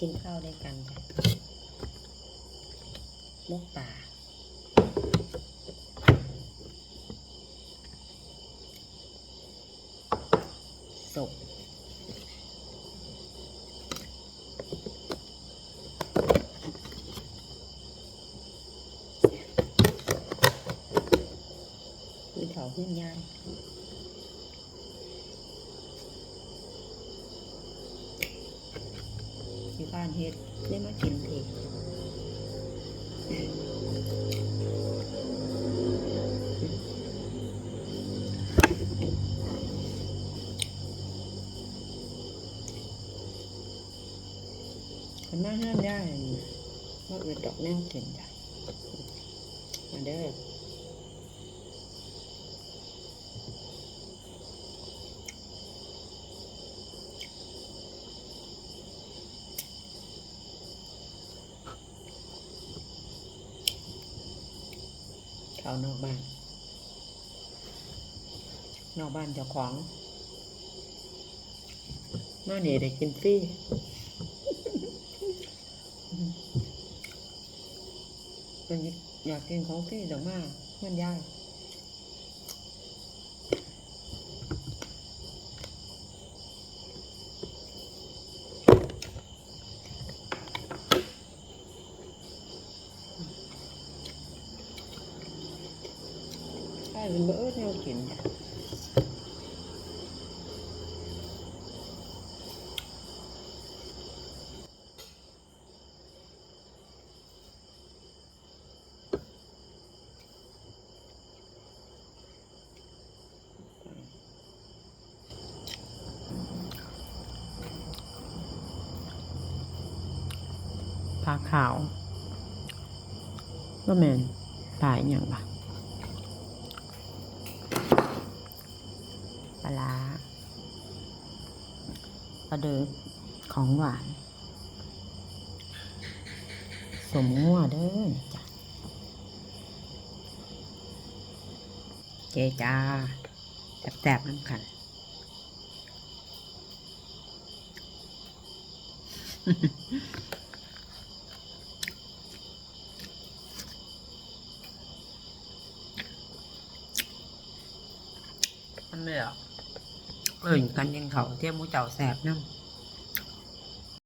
กินข้าวด้วยกันจ้ะมกป่าสุกคือเขาขึ้นย่าง บ้านเฮ็ดได้มากินเองคนมาห้ามได้ว่าเอือดดอกแนวกินได้มาเด้อ เขานอกบ้าน นอกบ้านเจ้าของมาเนี่ยได้กินฟรีเป็นอยากกินของฟรีแต่มากมันยาก cái mỡ theo chuyển phá khảo. Nó mềm bài nhận bạc ปลาขาวก็แมนปลาอหย่างปะปลาร้าปลาเดือของหวาน สมงัวเด้อจ้ะเจจ้าแสบๆน้ำกัน มันเลยอะเอิ่นกันยังเขาเทียมหมูเจ้าแสบน้ำ